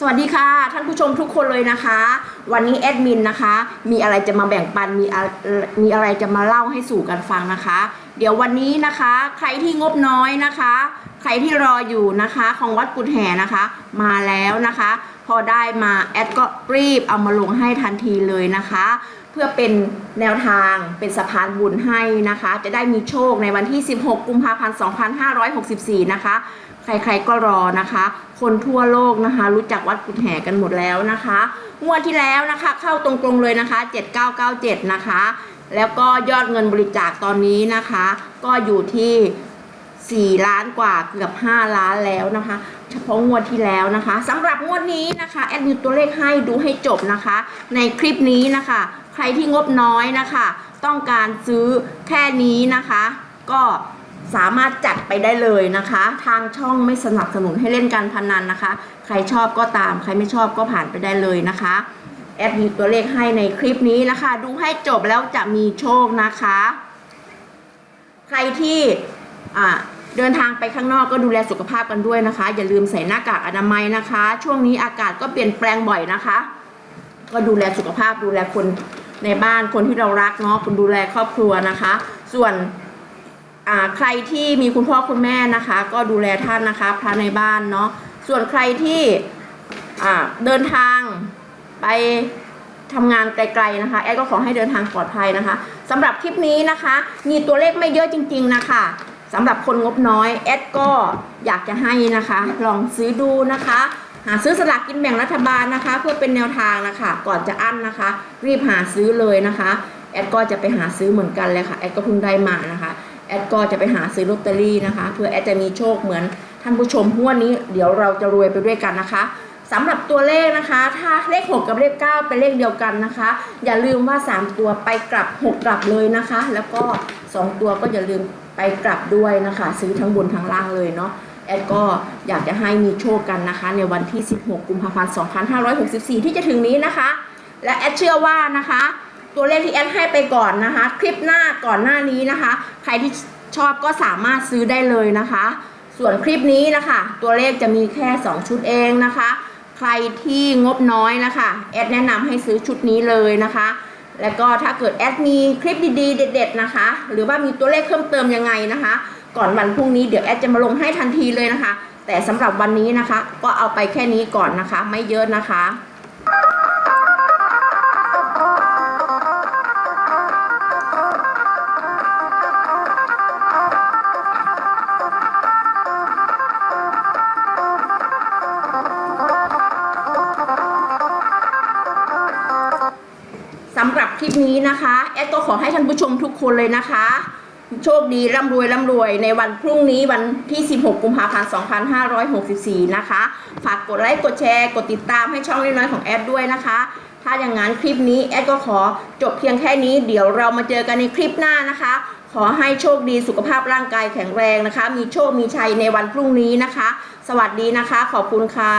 สวัสดีค่ะ ท่านผู้ชมทุกคนเลยนะคะ วันนี้แอดมินนะคะ มีอะไรจะมาแบ่งปันมีอะไรมีอะไรจะมาเล่าให้สู่กันฟังนะคะ เดี๋ยววันนี้นะคะ ใครที่งบน้อยนะคะ ใครที่รออยู่นะคะของวัดกุฎแห่นะคะ มาแล้วนะคะ พอได้มาแอดก็รีบเอามาลงให้ทันทีเลยนะคะ เพื่อเป็นแนวทางเป็นสะพานบุญให้นะคะ จะได้มีโชคในวันที่ 16 กุมภาพันธ์ 2564 นะคะ ใครๆก็รอนะคะ คนทั่วโลกนะคะ รู้จักวัดกุฎแห่กันหมดแล้วนะคะงวดที่แล้วนะคะ เข้าตรงๆเลยนะคะ 7997 นะคะแล้วก็ยอดเงินบริจาคตอนนี้นะคะ ก็อยู่ที่ 4 ล้านกว่าเกือบ 5 ล้านแล้วนะคะ เฉพาะงวดที่แล้วนะคะสำหรับงวดนี้นะคะแอดมิวตัวเลขให้ดูให้จบนะคะ ในคลิปนี้นะคะ ใครที่งบน้อยนะคะ ต้องการซื้อแค่นี้นะคะ ก็สามารถจัดไปได้เลยนะคะ ทางช่องไม่สนับสนุนให้เล่นการพนันนะคะ ใครชอบก็ตาม ใครไม่ชอบก็ผ่านไปได้เลยนะคะแอดมีตัวเลขให้ในคลิปนี้นะคะ ดูให้จบแล้วจะมีโชคนะคะ ใครที่ เดินทางไปข้างนอกก็ดูแลสุขภาพกันด้วยนะคะ อย่าลืมใส่หน้ากากอนามัยนะคะ ช่วงนี้อากาศก็เปลี่ยนแปลงบ่อยนะคะ ก็ดูแลสุขภาพดูแลคนในบ้านคนที่เรารักเนาะคุณดูแลครอบครัวนะคะ ส่วนใครที่มีคุณพ่อคุณแม่นะคะ ก็ดูแลท่านนะคะพระในบ้านเนาะส่วนใครที่เดินทางไปทำงานไกลๆนะคะแอดก็ขอให้เดินทางปลอดภัยนะคะสำหรับคลิปนี้นะคะ มีตัวเลขไม่เยอะจริง ๆ นะคะ สำหรับคนงบน้อยแอดก็อยากจะให้นะคะ ลองซื้อดูนะคะ หาซื้อสลากกินแบ่งรัฐบาลนะคะ เพื่อเป็นแนวทางนะคะ ก่อนจะอั้นนะคะ รีบหาซื้อเลยนะคะแอดก็จะไปหาซื้อเหมือนกันเลยค่ะแอดก็เพิ่งได้มานะคะแอดก็จะไปหาซื้อลอตเตอรี่นะคะ เพื่อแอดจะมีโชคเหมือนท่านผู้ชมงวนี้ เดี๋ยวเราจะรวยไปด้วยกันนะคะสำหรับตัวเลขนะคะ ถ้าเลข 6 กับเลข 9 เป็นเลขเดียวกันนะคะ อย่าลืมว่า 3 ตัวไปกลับ 6 กลับเลยนะคะ แล้วก็ 2 ตัวก็อย่าลืม ไปกลับด้วยนะคะ ซื้อทั้งบนทั้งล่างเลยเนาะแอดก็อยากจะให้มีโชคกันนะคะ ในวันที่ 16 กุมภาพันธ์ 2564 ที่จะถึงนี้นะคะ และแอดเชื่อว่านะคะ ตัวเลขที่แอดให้ไปก่อนนะคะ คลิปหน้าก่อนหน้านี้นะคะ ใครที่ชอบก็สามารถซื้อได้เลยนะคะ ส่วนคลิปนี้นะคะ ตัวเลขจะมีแค่ 2 ชุดเองนะคะ ใครที่งบน้อยนะคะแอดแนะนำให้ซื้อชุดนี้เลยนะคะ แล้วก็ถ้าเกิดแอดมีคลิปดีๆ เด็ด ๆ นะคะ หรือว่ามีตัวเลขเพิ่มเติมยังไงนะคะ ก่อนวันพรุ่งนี้เดี๋ยวแอดจะมาลงให้ทันทีเลยนะคะ แต่สำหรับวันนี้นะคะ ก็เอาไปแค่นี้ก่อนนะคะ ไม่เยอะนะคะ คลิปนี้นะคะแอดก็ขอให้ท่านผู้ชมทุกคนเลยนะคะ โชคดีร่ำรวยร่ำรวยในวันพรุ่งนี้วันที่ 16 กุมภาพันธ์ 2564 นะคะ ฝากกดไลค์กดแชร์ กดติดตามให้ช่องเล็กน้อยของแอดด้วยนะคะ ถ้าอย่างนั้นคลิปนี้แอดก็ขอจบเพียงแค่นี้เดี๋ยวเรามาเจอกันในคลิปหน้านะคะ ขอให้โชคดีสุขภาพร่างกายแข็งแรงนะคะ มีโชคมีชัยในวันพรุ่งนี้นะคะ สวัสดีนะคะ ขอบคุณค่ะ